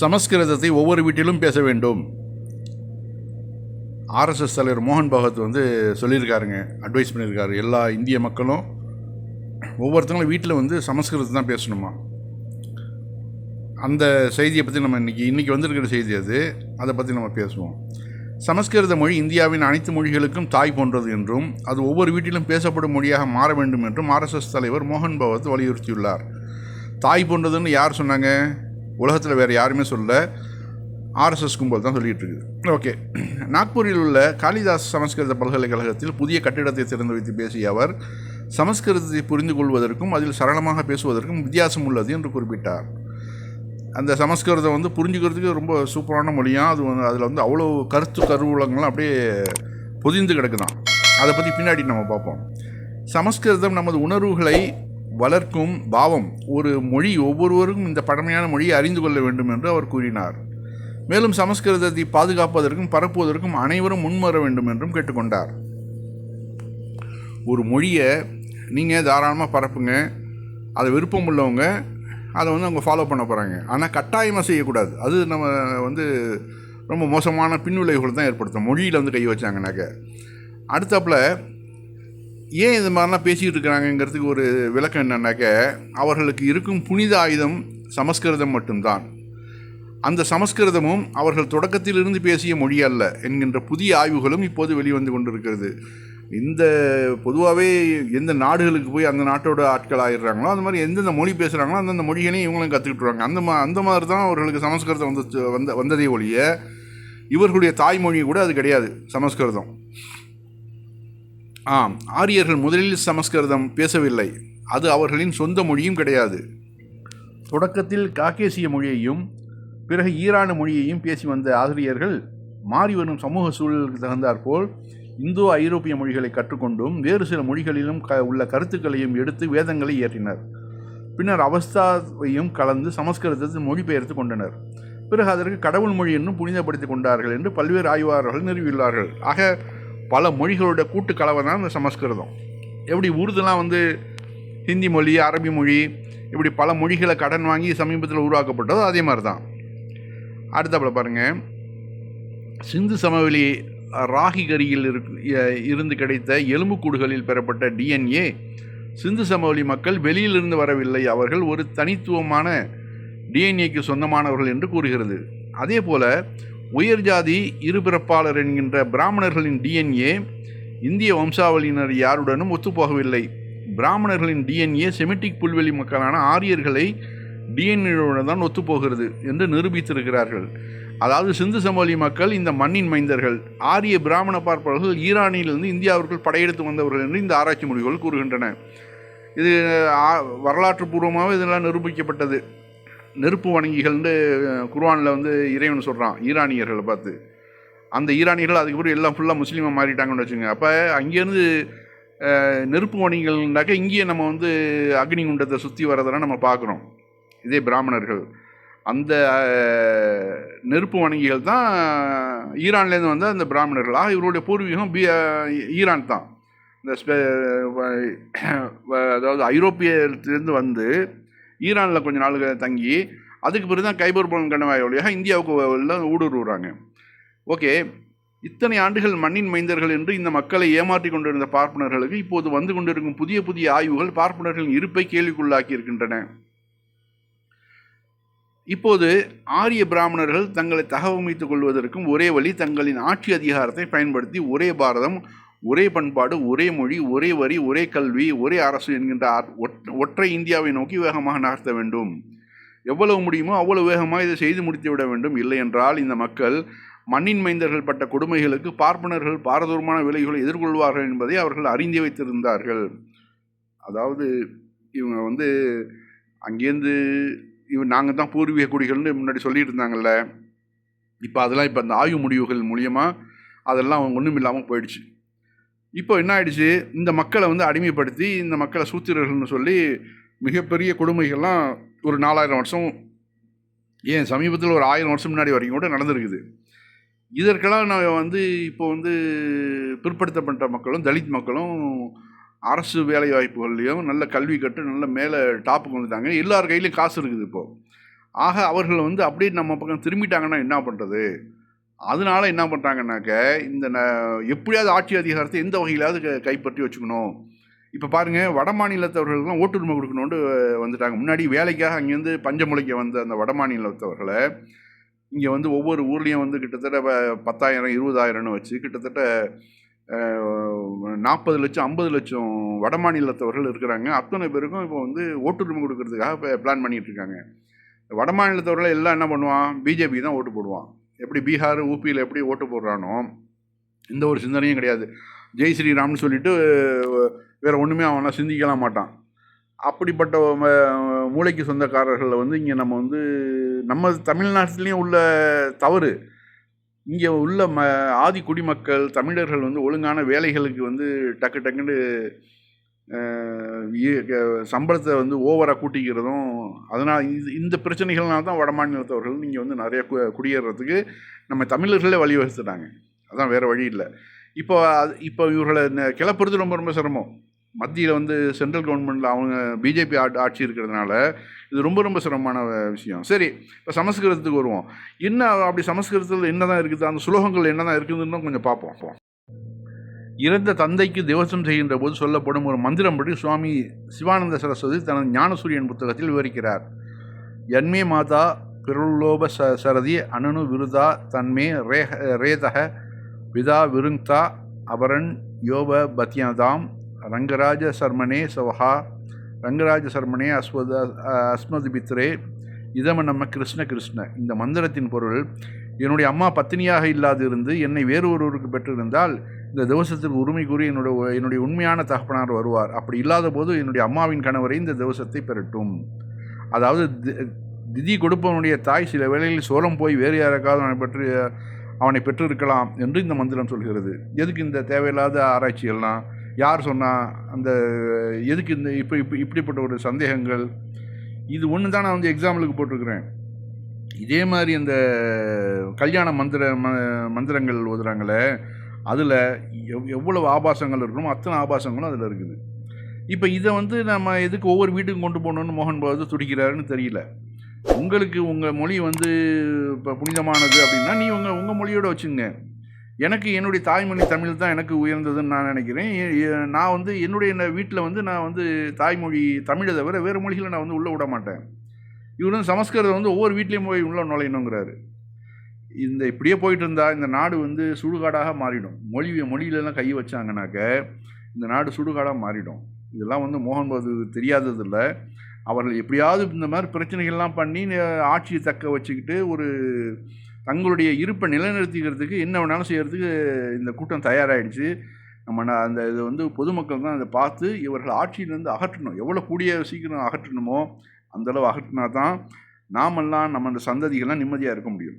சமஸ்கிருதத்தை ஒவ்வொரு வீட்டிலும் பேச வேண்டும். ஆர்எஸ்எஸ் தலைவர் மோகன் பகவத் வந்து சொல்லியிருக்காருங்க அட்வைஸ் பண்ணியிருக்காரு. எல்லா இந்திய மக்களும் ஒவ்வொருத்தங்களும் வீட்டில் வந்து சமஸ்கிருதத்தை தான் பேசணுமா? அந்த செய்தியை பற்றி நம்ம இன்றைக்கி இன்றைக்கி வந்திருக்கிற செய்தி அது. அதை பற்றி நம்ம பேசுவோம். சமஸ்கிருத மொழி இந்தியாவின் அனைத்து மொழிகளுக்கும் தாய் போன்றது என்றும் அது ஒவ்வொரு வீட்டிலும் பேசப்படும் மொழியாக மாற வேண்டும் என்றும் ஆர்எஸ்எஸ் தலைவர் மோகன் பகவத் வலியுறுத்தியுள்ளார். தாய் போன்றதுன்னு யார் சொன்னாங்க? உலகத்தில் வேறு யாருமே சொல்ல ஆர்எஸ்எஸ் கும்பல் தான் சொல்லிகிட்டு இருக்குது ஓகே. நாக்பூரில் உள்ள காளிதாஸ் சமஸ்கிருத பல்கலைக்கழகத்தில் புதிய கட்டிடத்தை திறந்து வைத்து பேசிய அவர் சமஸ்கிருதத்தை புரிந்து கொள்வதற்கும் அதில் சரளமாக பேசுவதற்கும் வித்தியாசம் உள்ளது என்று குறிப்பிட்டார். அந்த சமஸ்கிருதம் வந்து புரிஞ்சுக்கிறதுக்கு ரொம்ப சூப்பரான மொழியாக அது வந்து அதில் வந்து அவ்வளோ கருத்து கருவூலங்கள்லாம் அப்படியே பொதிந்து கிடக்குதான். அதை பற்றி பின்னாடி நம்ம பார்ப்போம். சமஸ்கிருதம் நமது உணர்வுகளை வளர்க்கும் பாவம். ஒரு மொழி ஒவ்வொருவரும் இந்த பழமையான மொழியை அறிந்து கொள்ள வேண்டும் என்று அவர் கூறினார். மேலும் சமஸ்கிருதத்தை பாதுகாப்பதற்கும் பரப்புவதற்கும் அனைவரும் முன்வர வேண்டும் என்றும் கேட்டுக்கொண்டார். ஒரு மொழியை நீங்கள் தாராளமாக பரப்புங்க. அதை விருப்பம் உள்ளவங்க அதை வந்து அவங்க ஃபாலோ பண்ண போகிறாங்க ஆனால் கட்டாயமாக செய்யக்கூடாது. அது நம்ம வந்து ரொம்ப மோசமான பின்விளைவுகள் தான் ஏற்படுத்தும். மொழியில் வந்து கை வச்சாங்கனாக்க அடுத்தாப்புல ஏன் இது மாதிரிலாம் பேசிக்கிட்டு இருக்கிறாங்கங்கிறதுக்கு ஒரு விளக்கம் என்னன்னாக்க அவர்களுக்கு இருக்கும் புனித ஆயுதம் சமஸ்கிருதம் மட்டும்தான். அந்த சமஸ்கிருதமும் அவர்கள் தொடக்கத்திலிருந்து பேசிய மொழி அல்ல என்கின்ற புதிய ஆய்வுகளும் இப்போது வெளிவந்து கொண்டிருக்கிறது. இந்த பொதுவாகவே எந்த நாடுகளுக்கு போய் அந்த நாட்டோட ஆட்கள் ஆயிடுறாங்களோ அந்த மாதிரி எந்தெந்த மொழி பேசுகிறாங்களோ அந்தந்த மொழிகளையும் இவங்களும் கற்றுக்கிட்டுருவாங்க அந்த மா அந்த மாதிரி தான் அவர்களுக்கு சமஸ்கிருதம் வந்து வந்த வந்ததே ஒழிய இவர்களுடைய தாய்மொழி கூட அது கிடையாது சமஸ்கிருதம். ஆம் ஆரியர்கள் முதலில் சமஸ்கிருதம் பேசவில்லை. அது அவர்களின் சொந்த மொழியும் கிடையாது. தொடக்கத்தில் காக்கேசிய மொழியையும் பிறகு ஈரான மொழியையும் பேசி வந்த ஆசிரியர்கள் மாறி வரும் சமூக சூழலுக்கு தகுந்தாற்போல் இந்தோ ஐரோப்பிய மொழிகளை கற்றுக்கொண்டும் வேறு சில மொழிகளிலும் க உள்ள கருத்துக்களையும் எடுத்து வேதங்களை இயற்றினர். பின்னர் அவஸ்தாவையும் கலந்து சமஸ்கிருதத்தில் மொழிபெயர்த்து கொண்டனர். பிறகு அதற்கு கடவுள் மொழி என்றும் புனிதப்படுத்திக் கொண்டார்கள் என்று பல்வேறு ஆய்வாளர்கள் நிறுவியுள்ளார்கள் ஆக பல மொழிகளோட கூட்டு கலவை தான் இந்த சமஸ்கிருதம். எப்படி உருதுலாம் வந்து ஹிந்தி மொழி அரபி மொழி இப்படி பல மொழிகளை கடன் வாங்கி சமீபத்தில் உருவாக்கப்பட்டதோ அதே மாதிரி தான் அடுத்தப்பல பாருங்கள் சிந்து சமவெளி ராகிகரியில் இருந்து கிடைத்த எலும்புக்கூடுகளில் பெறப்பட்ட டிஎன்ஏ சிந்து சமவெளி மக்கள் வெளியிலிருந்து வரவில்லை. அவர்கள் ஒரு தனித்துவமான டிஎன்ஏக்கு சொந்தமானவர்கள் என்று கூறுகிறது. அதே போல் உயர் ஜாதி இருபிறப்பாளர் என்கின்ற பிராமணர்களின் டிஎன்ஏ இந்திய வம்சாவளியினர் யாருடனும் ஒத்துப்போகவில்லை. பிராமணர்களின் டிஎன்ஏ செமிட்டிக் புல்வெளி மக்களான ஆரியர்களை டிஎன்ஏவுடன் தான் ஒத்துப்போகிறது என்று நிரூபித்திருக்கிறார்கள். அதாவது சிந்து சமவெளி மக்கள் இந்த மண்ணின் மைந்தர்கள். ஆரிய பிராமண பார்ப்பவர்கள் ஈரானிலிருந்து இந்தியாவிற்குள் படையெடுத்து வந்தவர்கள் என்று இந்த ஆராய்ச்சி முடிவுகள் கூறுகின்றன. இது வரலாற்று பூர்வமாக இதெல்லாம் நிரூபிக்கப்பட்டது. நெருப்பு வணங்கிகள்னு குர்வானில் வந்து இறைவன் சொல்கிறான் ஈரானியர்களை பார்த்து. அந்த ஈரானியர்கள் அதுக்கப்புறம் எல்லாம் ஃபுல்லாக முஸ்லீமாக மாறிட்டாங்கன்னு வச்சுங்க அப்போ அங்கேருந்து நெருப்பு வணிகங்கள்னாக்கா இங்கேயே நம்ம வந்து அக்னி குண்டத்தை சுற்றி வரதெல்லாம் நம்ம பார்க்குறோம். இதே பிராமணர்கள். அந்த நெருப்பு வணங்கிகள் தான் ஈரான்லேருந்து வந்த அந்த பிராமணர்கள். ஆக இவருடைய பூர்வீகம் பி ஈரான் தான். இந்த ஸ்பெ அதாவது ஐரோப்பியத்துலேருந்து வந்து ஈரானில் கொஞ்ச நாள் தங்கி அதுக்கு பிறகு தான் கைபர் பலன் கண்டவாய் வழியாக இந்தியாவுக்கு எல்லாம் ஊடுருவுறாங்க. ஓகே இத்தனை ஆண்டுகள் மண்ணின் மைந்தர்கள் என்று இந்த மக்களை ஏமாற்றி கொண்டிருந்த பார்ப்பனர்களுக்கு இப்போது வந்து கொண்டிருக்கும் புதிய புதிய ஆய்வுகள் பார்ப்பனர்களின் இருப்பை கேள்விக்குள்ளாக்கி இருக்கின்றன. இப்போது ஆரிய பிராமணர்கள் தங்களை தகவமைத்துக் கொள்வதற்கும் ஒரே வழி தங்களின் ஆட்சி அதிகாரத்தை பயன்படுத்தி ஒரே பாரதம் ஒரே பண்பாடு ஒரே மொழி ஒரே வரி ஒரே கல்வி ஒரே அரசு என்கின்ற ஒற்றை இந்தியாவை நோக்கி வேகமாக நகர்த்த வேண்டும். எவ்வளவு முடியுமோ அவ்வளவு வேகமாக இதை செய்து முடித்து விட வேண்டும். இல்லை என்றால் இந்த மக்கள் மண்ணின் மைந்தர்கள் பட்ட கொடுமைகளுக்கு பார்ப்பனர்கள் பாரதூரமான விலைகளை எதிர்கொள்வார்கள் என்பதை அவர்கள் அறிந்து வைத்திருந்தார்கள். அதாவது இவங்க வந்து அங்கேருந்து இவங்க நாங்கள் தான் பூர்வீக குடிகள்னு முன்னாடி சொல்லிட்டு இருந்தாங்கல்ல இப்போ அதெல்லாம் இப்போ அந்த ஆய்வு முடிவுகள் மூலியமாக அதெல்லாம் ஒன்றும் இல்லாமல் போயிடுச்சு. இப்போ என்ன ஆயிடுச்சு? இந்த மக்களை வந்து அடிமைப்படுத்தி இந்த மக்களை சூத்திரர்கள்னு சொல்லி மிகப்பெரிய கொடுமைகள்லாம் ஒரு நாலாயிரம் வருஷம் ஏன் சமீபத்தில் ஒரு ஆயிரம் வருஷம் முன்னாடி வரைக்கும் கூட நடந்திருக்குது. இதற்கெல்லாம் நான் வந்து இப்போ வந்து பிற்படுத்தப்பட்ட மக்களும் தலித் மக்களும் அரசு வேலை வாய்ப்புகள்லையும் நல்ல கல்வி கட்டு நல்ல மேலே டாப்புக்கு வந்துட்டாங்க எல்லார் கையிலையும் காசு இருக்குது இப்போது ஆக அவர்கள் வந்து அப்படியே நம்ம பக்கம் திரும்பிட்டாங்கன்னா என்ன பண்ணுறது அதனால என்ன பண்ணுறாங்கனாக்க இந்த ந எப்படியாவது ஆட்சி அதிகாரத்தை எந்த வகையிலாவது கைப்பற்றி வச்சுக்கணும். இப்போ பாருங்கள் வட மாநிலத்தவர்களுக்கெல்லாம் ஓட்டுரிமை கொடுக்கணுன்ட்டு வந்துட்டாங்க. முன்னாடி வேலைக்காக அங்கேருந்து பஞ்சமுளைக்க வந்த அந்த வட மாநிலத்தவர்களை இங்கே வந்து ஒவ்வொரு ஊர்லேயும் வந்து கிட்டத்தட்ட பத்தாயிரம் இருபதாயிரம்னு வச்சு கிட்டத்தட்ட நாற்பது லட்சம் ஐம்பது லட்சம் வட மாநிலத்தவர்கள் இருக்கிறாங்க. அத்தனை பேருக்கும் இப்போ வந்து ஓட்டுரிமை கொடுக்கறதுக்காக இப்போ பிளான் பண்ணிகிட்ருக்காங்க இருக்காங்க. வட மாநிலத்தவர்கள் எல்லாம் என்ன பண்ணுவான்? பிஜேபி தான் ஓட்டு போடுவான். எப்படி பீகார் ஊபியில் எப்படி ஓட்டு போடுறானோ இந்த ஒரு சிந்தனையும் கிடையாது. ஜெய் ஸ்ரீராம்னு சொல்லிட்டு வேறு ஒன்றுமே அவனால் சிந்திக்கலாம் மாட்டான். அப்படிப்பட்ட மூளைக்கு சொந்தக்காரர்களை வந்து இங்கே நம்ம வந்து நம்ம தமிழ்நாட்டிலையும் உள்ள தவறு. இங்கே உள்ள ம ஆதி குடிமக்கள் தமிழர்கள் வந்து ஒழுங்கான வேலைகளுக்கு வந்து டக்கு டக்குன்னு சம்பளத்தை வந்து ஓவராக கூட்டிக்கிறதும் அதனால் இது இந்த பிரச்சனைகள்னால தான் வட மாநிலத்தவர்கள் வந்து நிறைய கு- குடியேறதுக்கு நம்ம தமிழர்களே வழிவகுத்துட்டாங்க. அதான் வேறு வழி இல்லை. இப்போ அது இப்போ இவர்களை கிளப்புறது ரொம்ப ரொம்ப சிரமம். மத்தியில் வந்து சென்ட்ரல் கவர்மெண்ட்டில் அவங்க பிஜேபி ஆட் ஆட்சி இருக்கிறதுனால இது ரொம்ப ரொம்ப சிரமமான விஷயம். சரி இப்போ சமஸ்கிருதத்துக்கு வருவோம். என்ன அப்படி சமஸ்கிருதத்தில் என்ன தான் இருக்குது அந்த சுலோகங்கள் என்ன தான் இருக்குதுன்னு கொஞ்சம் பார்ப்போம் இறந்த தந்தைக்கு திவசம் செய்கின்ற போது சொல்லப்படும் ஒரு மந்திரம் பற்றி சுவாமி சிவானந்த சரஸ்வதி தனது ஞானசூரியன் புத்தகத்தில் விவரிக்கிறார். யன்மே மாதா பிருல்லோப ச சரதி அனனு விருதா தன்மே ரேக ரேதக விதா விருங்தா அபரன் யோப பத்யதாம் ரங்கராஜ சர்மனே சவஹா ரங்கராஜ சர்மனே அஸ்வத அஸ்மது பித்ரே இதம நம்ம கிருஷ்ண கிருஷ்ண. இந்த மந்திரத்தின் பொருள் என்னுடைய அம்மா பத்தினியாக இல்லாதிருந்து என்னை வேறு ஒருவருக்கு பெற்றிருந்தால் இந்த திவசத்திற்கு உரிமை கூறி என்னுடைய என்னுடைய உண்மையான தகப்பனார் வருவார். அப்படி இல்லாத போது என்னுடைய அம்மாவின் கணவரை இந்த திவசத்தை பெறட்டும். அதாவது தி- திதி கொடுப்பவனுடைய தாய் சில வேளையில் சோரம் போய் வேறு யாருக்காவது அவனை பெற்று அவனை பெற்றிருக்கலாம் என்று இந்த மந்திரம் சொல்கிறது. எதுக்கு இந்த தேவையில்லாத ஆராய்ச்சிகள்லாம் யார் சொன்னால் அந்த எதுக்கு இந்த இப்போ இப்போ இப்படிப்பட்ட ஒரு சந்தேகங்கள்? இது ஒன்று தான் நான் வந்து எக்ஸாம்பிளுக்கு போட்டிருக்கிறேன். இதே மாதிரி அந்த கல்யாண மந்திர ம மந்திரங்கள் ஓதுறாங்களே அதில் எவ் எவ்வளவு ஆபாசங்கள் இருக்கணுமோ அத்தனை ஆபாசங்களும் அதில் இருக்குது. இப்போ இதை வந்து நம்ம எதுக்கு ஒவ்வொரு வீட்டுக்கும் கொண்டு போகணுன்னு மோகன் பாபு துடிக்கிறாருன்னு தெரியல. உங்களுக்கு உங்கள் மொழி வந்து இப்போ புனிதமானது அப்படின்னா நீ உங்கள் உங்கள் மொழியோட வச்சுங்க. எனக்கு என்னுடைய தாய்மொழி தமிழ் தான் எனக்கு உயர்ந்ததுன்னு நான் நினைக்கிறேன். நான் வந்து என்னுடைய வீட்டில் வந்து நான் வந்து தாய்மொழி தமிழை தவிர வேறு மொழிகளை நான் வந்து உள்ளே விட மாட்டேன். இவர் வந்து சமஸ்கிருதம் வந்து ஒவ்வொரு வீட்லேயும் போய் உள்ளே நுழையணுங்கிறாரு. இந்த இப்படியே போயிட்டு இருந்தால் இந்த நாடு வந்து சுடுகாடாக மாறிடும். மொழி மொழியிலலாம் கை வச்சாங்கனாக்க இந்த நாடு சுடுகாடாக மாறிடும். இதெல்லாம் வந்து மோகன் பாபு தெரியாததில்ல. அவர்கள் எப்படியாவது இந்த மாதிரி பிரச்சனைகள்லாம் பண்ணி ஆட்சியை தக்க வச்சுக்கிட்டு ஒரு தங்களுடைய இருப்பை நிலைநிறுத்திக்கிறதுக்கு என்ன வேணாலும் செய்கிறதுக்கு இந்த கூட்டம் தயாராகிடுச்சு நம்ம அந்த இது வந்து பொதுமக்கள் தான் அதை பார்த்து இவர்கள் ஆட்சியிலேருந்து அகற்றணும். எவ்வளோ கூடிய சீக்கிரம் அகற்றணுமோ அந்தளவு அகற்றினா தான் நாமெல்லாம் நம்ம அந்த சந்ததிகள்லாம் நிம்மதியாக இருக்க முடியும்.